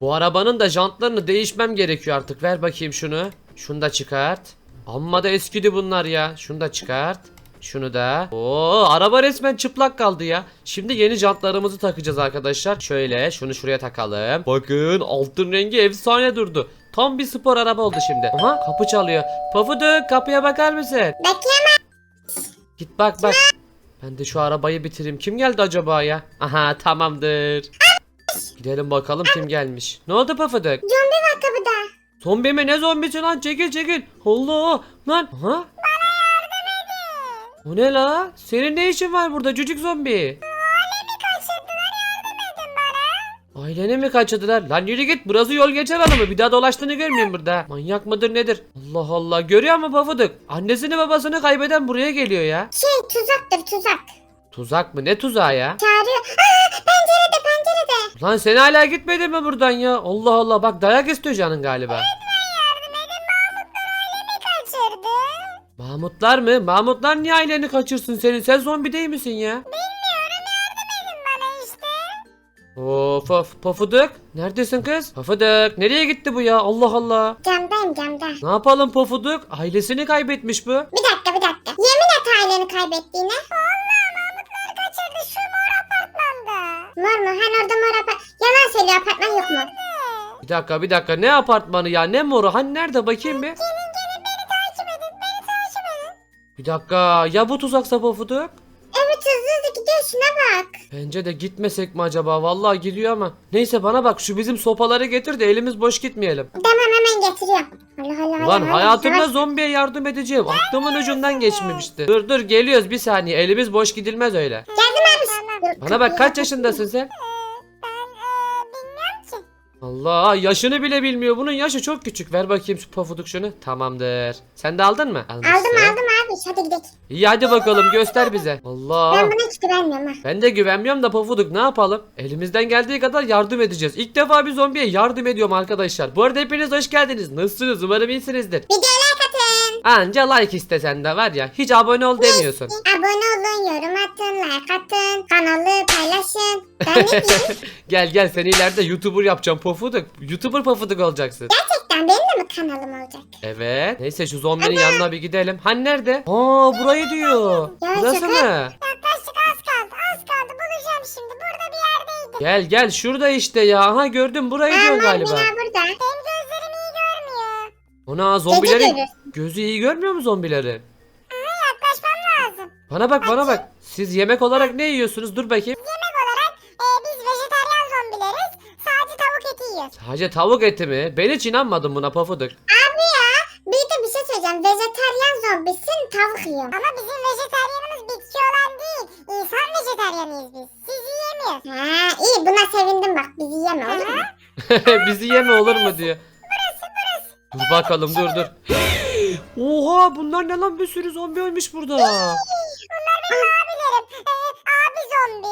Bu arabanın da jantlarını değişmem gerekiyor artık. Ver bakayım şunu. Şunu da çıkart. Amma da eskidi bunlar ya. Şunu da çıkart. Şunu da. Oo, araba resmen çıplak kaldı ya. Şimdi yeni jantlarımızı takacağız arkadaşlar. Şöyle şunu şuraya takalım. Bakın altın rengi efsane durdu. Tam bir spor araba oldu şimdi. Aha kapı çalıyor. Pafuduk kapıya bakar mısın? Bekleyemem. Git bak bak. Ben de şu arabayı bitireyim. Kim geldi acaba ya? Aha tamamdır. Gidelim bakalım kim gelmiş. Ne oldu Pafuduk? Zombi var kapıda. Zombi mi? Ne zombisi lan? Çekil çekil. Allah lan. Aha. O ne la? Senin ne işin var burada cücük zombi? Kaçırdılar yardım edin bana. Aileni mi kaçırdılar? Lan yürü git burası yol geçer adamı bir daha dolaştığını görmeyeyim burada. Manyak mıdır nedir? Allah Allah görüyor mu Pafuduk? Annesini babasını kaybeden buraya geliyor ya. Şey tuzaktır tuzak. Tuzak mı? Ne tuzağı ya? Çağırıyor. Aa. Lan sen hala gitmedin mi buradan ya? Allah Allah bak dayak istiyor canın galiba. Yardım edin Mahmutlar ailemi kaçırdı. Mahmutlar mı? Mahmutlar niye aileni kaçırsın senin? Sen zombi değil misin ya? Bilmiyorum yardım edin bana işte. Of of Pofuduk. Neredesin kız? Pofuduk. Nereye gitti bu ya? Allah Allah. Camdayım camda. Ne yapalım Pofuduk? Ailesini kaybetmiş bu. Bir dakika bir dakika. Yemin et aileni kaybettiğine. Vallahi Mor mu? Hani orada mor apart... Yalan söylüyor apartman yok mu? Bir dakika bir dakika. Ne apartmanı ya? Ne moru? Hani nerede bakayım bir? Gelin gelin beni takip edin. Beni takip edin. Bir dakika. Ya bu tuzaksa Pofuduk? Evet hızlı hızlı gidiyor şuna bak. Bence de gitmesek mi acaba? Vallahi gidiyor ama. Neyse bana bak şu bizim sopaları getir de elimiz boş gitmeyelim. Tamam hemen getiriyorum. Allah Allah Ulan Allah, hayatımda Allah. zombiye yardım edeceğim. Aklımın ucundan geçmemişti. Dur dur geliyoruz bir saniye. Elimiz boş gidilmez öyle. Dur, Bana bak kaç yaşındasın sen? Bilmiyorum ki. Allah yaşını bile bilmiyor. Bunun yaşı çok küçük. Ver bakayım şu pafuduk şunu. Tamamdır. Sen de aldın mı? Almışsın. Aldım aldım abi hadi gidelim. İyi hadi bakalım göster bize. Allah. Ben buna hiç güvenmiyorum ha. Ben de güvenmiyorum da pafuduk ne yapalım? Elimizden geldiği kadar yardım edeceğiz. İlk defa bir zombiye yardım ediyorum arkadaşlar. Bu arada hepiniz hoş geldiniz. Nasılsınız? Umarım iyisinizdir. Videoya katın. Anca like istesen de var ya. Hiç abone ol demiyorsun. Abone olun, yorum atın, like atın, kanalı paylaşın. Ben ne diyeyim? gel gel seni ileride YouTuber yapacağım pofuduk. YouTuber pofuduk olacaksın. Gerçekten benim de mi kanalım olacak? Evet. Neyse şu zombinin yanına bir gidelim. Hani nerede? Aa burayı diyor. Ya Burası şaka. mı? Yaklaşık az kaldı, az kaldı. Bulacağım şimdi. Burada bir yerdeydi. Gel gel şurada işte ya. Aha gördüm burayı diyor Aman galiba. bina burada. Ona zombilerin gözü iyi görmüyor mu zombileri? Yaklaşmam lazım. Bana bak bana bak. Siz yemek olarak ne yiyorsunuz? Dur bakayım. Yemek olarak e, biz vejetaryen zombileriz. Sadece tavuk eti yiyoruz. Sadece tavuk eti mi? Ben hiç inanmadım buna pafuduk. Abi ya bir de bir şey söyleyeceğim. Vejetaryen zombisin tavuk yiyor. Ama bizim vejetaryenimiz bitki olan değil. İnsan vejetaryeniyiz biz. Siz yiyemiyoruz. Ha iyi buna sevindim bak. Bizi yeme olur mu? Bizi yeme olur mu diyor. Dur bakalım dur dur. Oha bunlar ne lan bir sürü zombi ölmüş burada. Bunlar benim abilerim. Ee, abi zombi.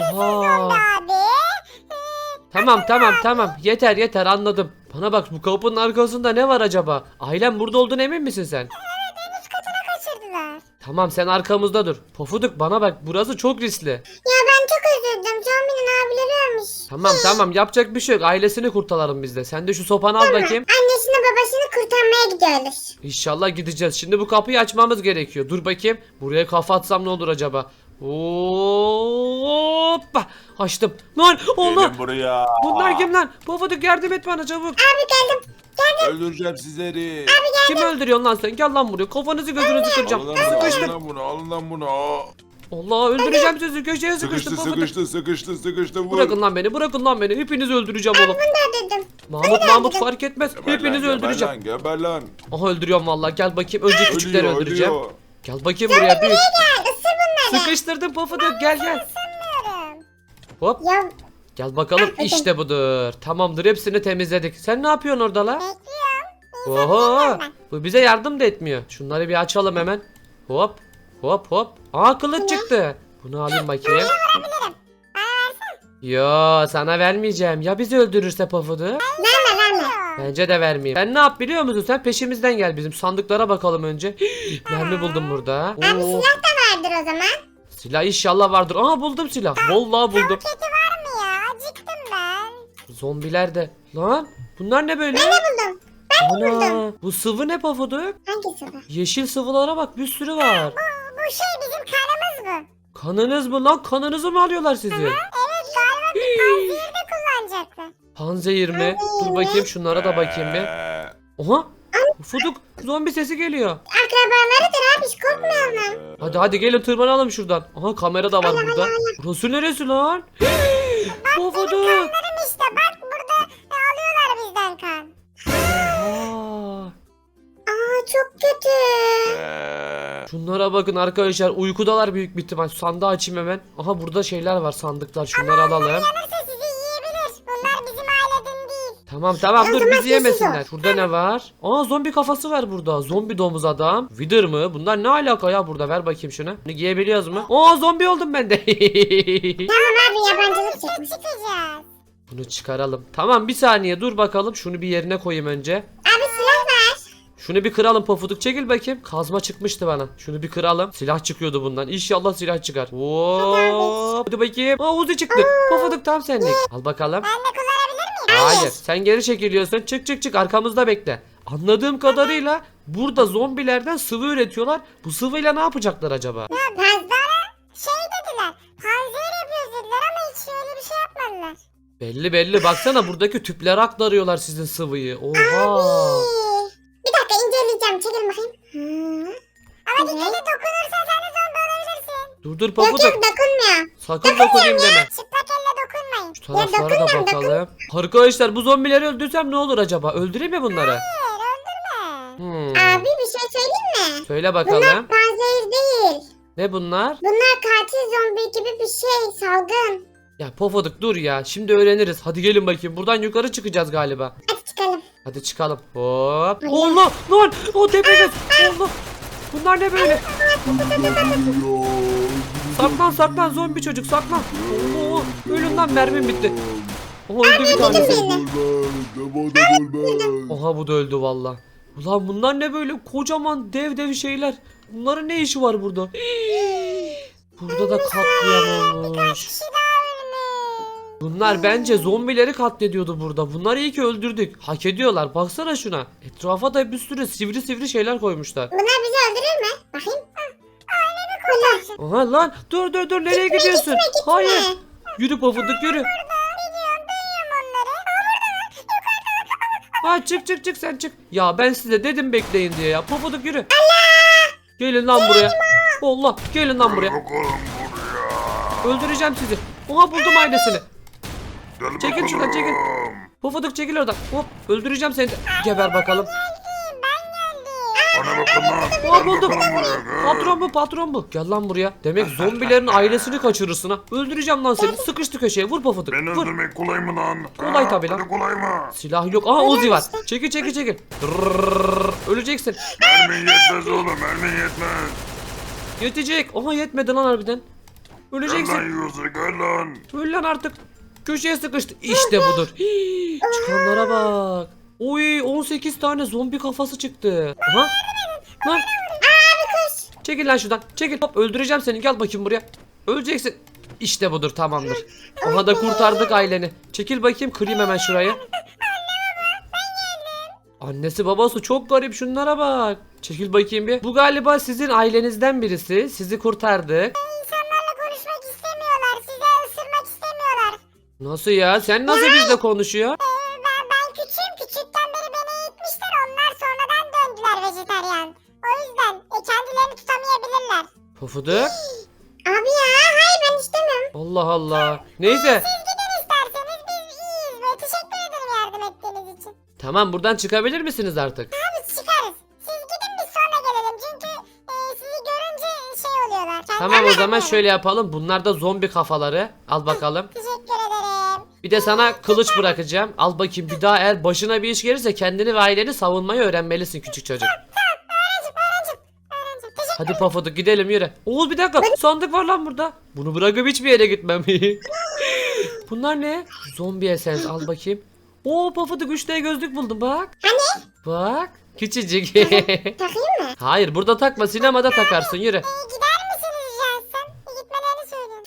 Ee, Oha. abi. Ee, Tamam tamam tamam yeter yeter anladım. Bana bak bu kapının arkasında ne var acaba? Ailem burada olduğunu emin misin sen? en üst katına kaçırdılar. Tamam sen arkamızda dur. Pofuduk bana bak burası çok riskli. Ya ben çok üzüldüm. Zombinin abileri ölmüş. Tamam tamam yapacak bir şey yok. Ailesini kurtaralım biz de. Sen de şu sopanı al bakayım. Annesini babasını kurtarmaya gidiyorlar. İnşallah gideceğiz. Şimdi bu kapıyı açmamız gerekiyor. Dur bakayım. Buraya kafa atsam ne olur acaba? Hoppa. Açtım. Lan Allah. Gelin buraya. Bunlar kim lan? Pofuduk yardım et bana çabuk. Abi geldim. Öldüreceğim sizleri. Kim öldürüyorsun lan sen? Gel lan buraya. Kafanızı gözünüzü kıracağım. Alın lan bunu, alın Sıkıştım. lan bunu, alın lan bunu. Allah öldüreceğim sizi. Köşeye Sıkıştı, sıkıştım Pofuduk. sıkıştı, sıkıştı, sıkıştı. Vur. Bırakın lan beni. Bırakın lan beni. Hepinizi öldüreceğim oğlum. Bunu da dedim. Mahmut Mahmut fark etmez. Geber Hepinizi lan, öldüreceğim. Geber lan, geber lan. Aha öldürüyorum vallahi. Gel bakayım. Önce küçükleri Ölüyor, öldüreceğim. ölüyor. Gel bakayım buraya büyük. Gel ısır bunları. Sıkıştırdım Pofuduk. Gel gel. Hop. Ya Gel bakalım Aferin. işte budur. Tamamdır hepsini temizledik. Sen ne yapıyorsun orada la? bekliyorum. Oho. Bu bize yardım da etmiyor. Şunları bir açalım hemen. Hop. Hop hop. Aa kılıç çıktı. Bunu alayım bakayım. Yo sana vermeyeceğim. Ya bizi öldürürse Pofuduk? Verme verme. Bence de vermeyeyim. Sen ne yap biliyor musun? Sen peşimizden gel bizim sandıklara bakalım önce. Mermi buldum burada. Abi Oo, silah da vardır o zaman. silah inşallah vardır. Aa buldum silah. Vallahi buldum. Keti var mı ya? Acıktım ben. Zombiler de. Lan bunlar ne böyle? Buldum. Ana bu sıvı ne pofuduk? Hangisi bu? Yeşil sıvılara bak bir sürü var. Bu şey bizim kanımız bu. Kanınız mı lan? Kanınızı mı alıyorlar sizin? Evet galiba bir panzehir de kullanacaklar. Panzehir mi? Dur bakayım şunlara da bakayım bir. Ee, Oha! Pofuduk zombi sesi geliyor. Akrabalarıdır abi hiç korkmuyorlar. Hadi hadi gelin tırmanalım şuradan. Aha kamera da var burada. Burası neresi lan? Pofuduk! Kanlarım işte bak burada e, alıyorlar bizden kan. Aa, Aa çok kötü. Şunlara bakın arkadaşlar uykudalar büyük bir ihtimal. Sandığı açayım hemen. Aha burada şeyler var sandıklar. Şunları alalım. Yanırsa sizi yiyebilir. Bunlar bizim aileden değil. Tamam tamam dur bizi yemesinler. Şurada ne var? Aa zombi kafası var burada. Zombi domuz adam. Wither mı? Bunlar ne alaka ya burada? Ver bakayım şunu. Bunu giyebiliyoruz mu? Aa zombi oldum ben de. Tamam abi yabancılık çekmiş. çıkacağız. Bunu çıkaralım. Tamam bir saniye dur bakalım. Şunu bir yerine koyayım önce. Abi. Şunu bir kıralım pofuduk çekil bakayım. Kazma çıkmıştı bana. Şunu bir kıralım. Silah çıkıyordu bundan. İnşallah silah çıkar. Hop. Hadi bakayım. Aa Uzi çıktı. Pofuduk tam senlik. Al bakalım. Ben de kullanabilir miyim? Hayır. Sen geri çekiliyorsun. Çık çık çık arkamızda bekle. Anladığım kadarıyla burada zombilerden sıvı üretiyorlar. Bu sıvıyla ne yapacaklar acaba? Ya pazara şey dediler. Panzehir yapıyoruz dediler ama hiç öyle bir şey yapmadılar. Belli belli. Baksana buradaki tüplere aktarıyorlar sizin sıvıyı. Oha. İyi. İnceleyeceğim. Çekil bakayım. Hı. Ama dikkat et dokunursan sen de zombi olabilirsin. Dur dur Yok yok dokunmuyor. Sakın dokunayım deme. Çıplak elle dokunmayın. Şu Ya taraflara da dokunmam dokun. bakalım. Arkadaşlar bu zombileri öldürsem ne olur acaba? Öldüreyim mi bunları? Hayır öldürme. Hmm. Abi bir şey söyleyeyim mi? Söyle Bunlar bakalım. panzehir değil. Ne bunlar? Bunlar katil zombi gibi bir şey. Salgın. Ya pofuduk dur ya. Şimdi öğreniriz. Hadi gelin bakayım. Buradan yukarı çıkacağız galiba. Hadi çıkalım. Hadi çıkalım. Hop. Allah lan. O tepemiz. Allah. Bunlar ne böyle? Saklan saklan zombi çocuk saklan. Oo, ölün lan mermim bitti. Oha öldü bir tanesi. Oha bu da öldü valla. Ulan bunlar ne böyle kocaman dev dev şeyler. Bunların ne işi var burada? Burada da katliam olmuş. Bunlar bence zombileri katlediyordu burada. Bunları iyi ki öldürdük. Hak ediyorlar. Baksana şuna. Etrafa da bir sürü sivri sivri şeyler koymuşlar. Bunlar bizi öldürür mü? Bakayım. Aha lan dur dur dur nereye gidiyorsun? gitme, gitme. Hayır. Yürü pofuduk yürü. Ha çık çık çık sen çık. Ya ben size dedim bekleyin diye ya. Pofuduk yürü. Gelin lan buraya. Allah gelin lan buraya. Öldüreceğim sizi. Oha buldum ailesini. Çekil şuradan çekil. Pofuduk çekil oradan. Hop öldüreceğim seni. de. Geber bakalım. Bana bakın lan. Aa buldum. Patron bu patron bu. Gel lan buraya. Demek zombilerin ailesini kaçırırsın ha. Öldüreceğim lan seni. Sıkıştı köşeye. Vur pofuduk. Beni Vur. öldürmek kolay mı lan? Kolay Ha, tabii lan. öyle kolay mı? Silah yok. Aha Uzi var. Çekil çekil çekil. Dırrrr. Öleceksin. Mermin yetmez oğlum mermin yetmez. Yetecek. Aha yetmedi lan harbiden. Gel Öleceksin. lan yiyorsa gel lan. Öl lan artık. Köşeye sıkıştı. İşte budur. Hii, çıkanlara bak. Oy 18 tane zombi kafası çıktı. Aha. Lan. Çekil lan şuradan. Çekil. Hop öldüreceğim seni. Gel bakayım buraya. Öleceksin. İşte budur tamamdır. Aha da kurtardık aileni. Çekil bakayım kırayım hemen şurayı. Annesi babası çok garip şunlara bak. Çekil bakayım bir. Bu galiba sizin ailenizden birisi. Sizi kurtardık. Nasıl ya? Sen nasıl bizle konuşuyor? Ee, ben, ben küçüğüm. Küçükten beri beni eğitmişler. Onlar sonradan döndüler vejetaryen. O yüzden e, kendilerini tutamayabilirler. Pofuduk. Abi ya hayır ben istemiyorum. Allah Allah. Neyse. Siz gidin isterseniz biz iyiyiz. Ve teşekkür ederim yardım ettiğiniz için. Tamam buradan çıkabilir misiniz artık? Abi çıkarız. Siz gidin biz sonra gelelim. Çünkü e, sizi görünce şey oluyorlar. Tamam o zaman bakmıyorlar. şöyle yapalım. Bunlar da zombi kafaları. Al bakalım. Teşekkür. Bir de sana kılıç bırakacağım. Al bakayım bir daha eğer başına bir iş gelirse kendini ve aileni savunmayı öğrenmelisin küçük çocuk. Hadi Pafuduk gidelim yürü. Oğuz bir dakika sandık var lan burada. Bunu bırakıp hiçbir yere gitmem. Bunlar ne? Zombi esens al bakayım. Oo Pafuduk 3D gözlük buldum bak. Hani? Bak. Küçücük. Takayım mı? Hayır burada takma sinemada takarsın yürü. E,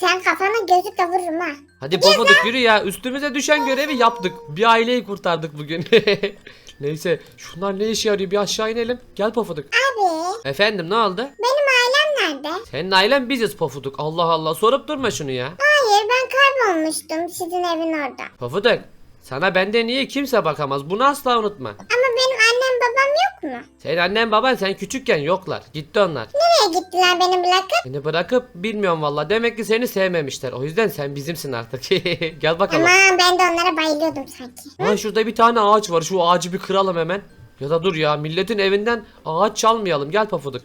Sen kafana gözlükle vururum ha. Hadi pofuduk yürü ya. Üstümüze düşen görevi yaptık. Bir aileyi kurtardık bugün. Neyse şunlar ne işe yarıyor bir aşağı inelim. Gel pofuduk. Abi Efendim ne oldu? benim ailem nerede? Senin ailen biziz pofuduk. Allah Allah sorup durma şunu ya. Hayır ben kaybolmuştum sizin evin orada. Pofuduk sana benden niye kimse bakamaz. Bunu asla unutma. Ama benim mu? Senin annen baban sen küçükken yoklar. Gitti onlar. Nereye gittiler beni bırakıp? Seni bırakıp bilmiyorum valla. Demek ki seni sevmemişler. O yüzden sen bizimsin artık. Gel bakalım. Aman ben de onlara bayılıyordum sanki. Ha şurada bir tane ağaç var. Şu ağacı bir kıralım hemen. Ya da dur ya milletin evinden ağaç çalmayalım. Gel pafuduk.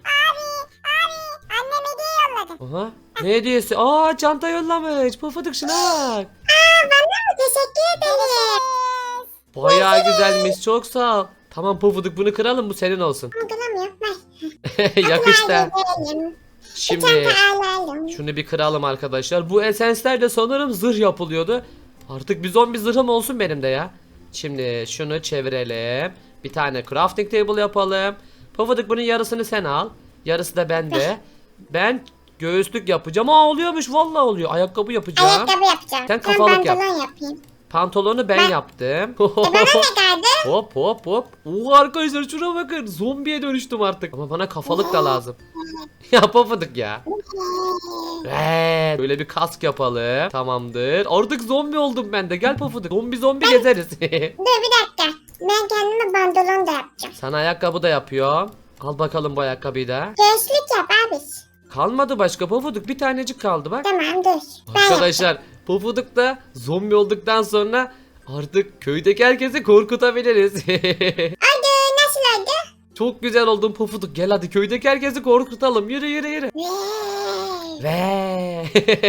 Annem hediye yolladı. Aha. Ne hediyesi? Aa çanta yollamış. Pafuduk şuna bak. Aa bana mı? Teşekkür ederim. Bayağı güzelmiş. Çok sağ ol. Tamam pafuduk bunu kıralım bu senin olsun. Algılamıyorum. Ver. Yakıştı. Şimdi şunu bir kıralım arkadaşlar. Bu esensler de sanırım zırh yapılıyordu. Artık bir zombi zırhım olsun benim de ya. Şimdi şunu çevirelim. Bir tane crafting table yapalım. Pofuduk bunun yarısını sen al. Yarısı da bende. Ben göğüslük yapacağım. Aa oluyormuş vallahi oluyor. Ayakkabı yapacağım. Ayakkabı yapacağım. Sen Ben kafalık yap. pantolon yapayım. Pantolonu ben Ben- yaptım. E bana ne kaldı? hop hop hop. Oo arkadaşlar şuna bakın. Zombiye dönüştüm artık. Ama bana kafalık da lazım. ya pofuduk ya. Evet. Böyle bir kask yapalım. Tamamdır. Artık zombi oldum ben de. Gel pofuduk. Zombi zombi gezeriz. Dur bir dakika. Ben kendime pantolon da yapacağım. Sana ayakkabı da yapıyorum. Al bakalım bu ayakkabıyı da. Göğüslük yap abi. Kalmadı başka pofuduk. Bir tanecik kaldı bak. Tamam dur. Ben Arkadaşlar pofuduk da zombi olduktan sonra artık köydeki herkesi korkutabiliriz. Hadi nasıl oldu? Çok güzel oldun pofuduk. Gel hadi köydeki herkesi korkutalım. Yürü yürü yürü. Ve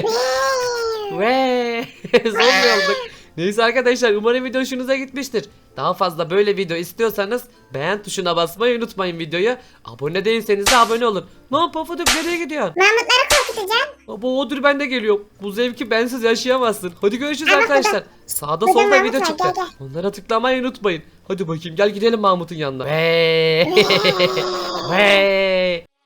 Vay. ve zombi olduk. Neyse arkadaşlar umarım video hoşunuza gitmiştir. Daha fazla böyle video istiyorsanız beğen tuşuna basmayı unutmayın videoyu. Abone değilseniz de abone olun. Lan pofuduk nereye gidiyorsun? Mahmutları korkutacağım. Abo odur ben de geliyorum. Bu zevki bensiz yaşayamazsın. Hadi görüşürüz Ama arkadaşlar. Sağda Burada solda Mahmut video çıktı. gel, Onlara tıklamayı unutmayın. Hadi bakayım gel gidelim Mahmut'un yanına. Ve ve